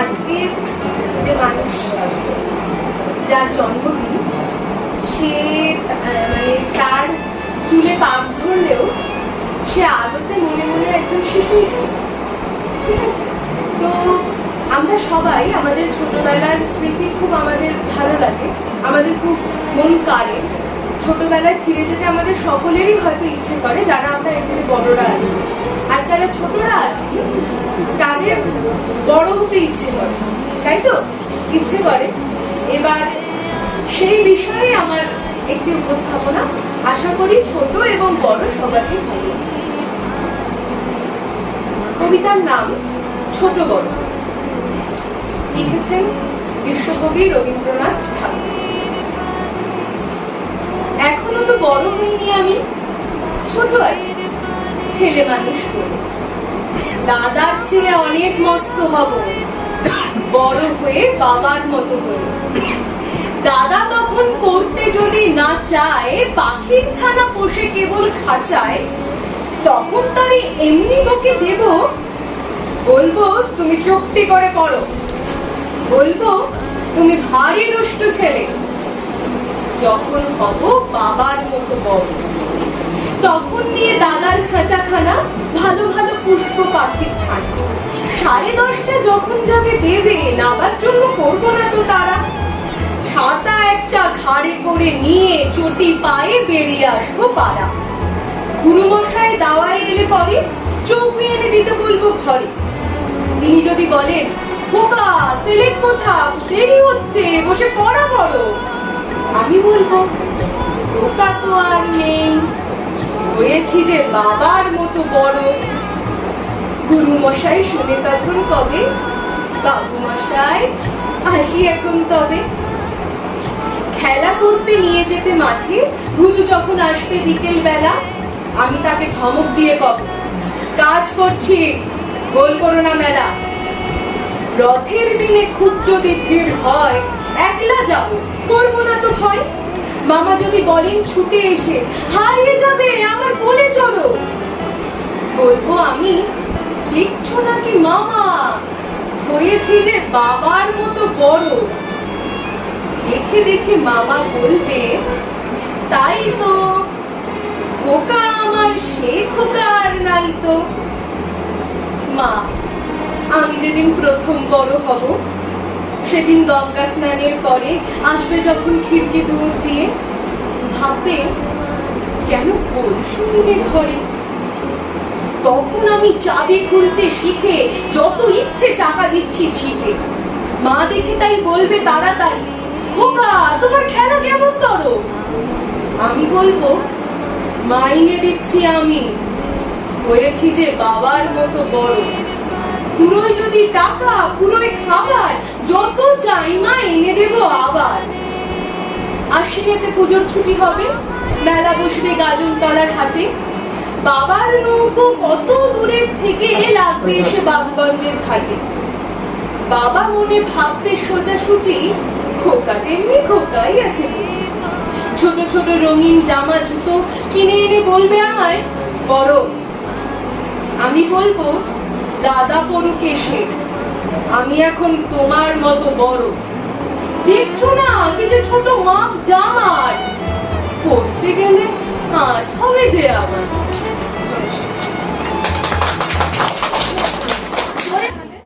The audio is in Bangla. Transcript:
আজকে যে মানুষ, যার জন্মদিন, সে মানে তার চুলে পাপ ধরলেও সে আদতে মনে মনে একজন শিশুই ছিল ঠিক আছে? তো আমরা সবাই আমাদের ছোটবেলার স্মৃতি খুব আমাদের ভালো লাগে। আমাদের খুব মন কাড়ে। ছোটবেলায় ফিরে যেতে আমাদের সকলেরই হয়তো ইচ্ছে করে যারা আমরা এখানে বড়রা আছি। আর যারা ছোটরা আছি, তাদের বড় হতে ইচ্ছে করে, তাই তো? ইচ্ছে করে। এবার সেই বিষয়ে আমার একটি উপস্থাপনা। আশা করি ছোট এবং বড় সবারই ভালো কবিতার নাম ছোট বড়। লিখেছেন বিশ্বকবি রবীন্দ্রনাথ ঠাকুর। বড় হইনি আমি, ছোট আছি। ছেলে মানুষ করে দাদার চেয়ে অনেক মস্ত হব। বড় হয়ে বাবার মতো হয়ে। দাদা তখন পড়তে যদি না চায়, পাখির ছানা পোষে কেবল খাঁচায়, তখন তারে এমনি বকে দেব, বলব, তুমি চুক্তি করে পড়ো। বলব, তুমি ভারী দুষ্ট ছেলে। যখন হব বাবার মতো বড়। তখন নিয়ে দাদার খাঁচাখানা ভালো ভালো পুষ্প পাখির ছানা সাড়ে দশটা যখন যাবে বেজে, নাবার জন্য করব না তো তারা। ছাতা একটা ঘাড়ে করে নিয়ে চটি পায়ে বেরিয়ে আসব পাড়া। গুরুমশাই দাওয়ায় এলে পরে চৌকি এনে দিতে বলব ঘরে। তিনি যদি বলেন, খোকা সিলেক্ট কোথা দেরি হচ্ছে, বসে পড়া করো আমি বলব খোকা তো আর নেই। হয়েছি যে বাবার মতো বড়। গুরু মশাই শুনে তখন কবে বাবু মশাই আসি এখন তবে। খেলা করতে নিয়ে যেতে মাঠে গুরু যখন আসবে বিকেল বেলা আমি তাকে ধমক দিয়ে কব, কাজ করছি, গোল করো না মেলা। রথের দিনে খুব যদি ভিড় হয় একলা যাব করব না তো ভয়? মামা যদি বলেন ছুটে এসে, হারিয়ে যাবে, আমার বলে চলো। বলব আমি, দেখছ নাকি মামা? হয়েছি যে বাবার মতো বড়। দেখে দেখে মামা বলবে, তাই তো, খোকা আমার, সে খোকা আর নাই তো। মা, আমি যেদিন প্রথম বড় হব সেদিন গঙ্গা স্নানের পরে আসবে যখন খিড়কি দূর দিয়ে। ভাববে কেন পরশু দিনে ঘরে? তখন আমি চাবি খুলতে শিখে যত ইচ্ছে টাকা দিচ্ছি ছিটে। মা দেখে তাই বলবে তাড়াতাড়ি, খোকা, তোমার খেলা কেমন করো আমি বলব, মাইনে দিচ্ছি আমি, হয়েছি যে বাবার মতো বড়। পুরোই যদি টাকা, পুরোই খাবার, যত চাই মা এনে দেব আবার। আশ্বিনেতে পুজোর ছুটি হবে, মেলা বসবে গাজন তলার হাটে। বাবার নৌকো কত দূরে থেকে লাগবে এসে বাবুগঞ্জের ঘাটে। বাবা মনে ভাববে সোজাসুজি, খোকা তেমনি খোকাই আছে ছোট ছোট রঙিন জামা, জুতো কিনে এনে বলবে আমায়, বড়, আমি বলব দাদা পড়ুক কেশে আমি এখন তোমার মতো বড়। দেখছ না কি যে ছোট মাপ জামার করতে গেলে আর হবে যে আমার।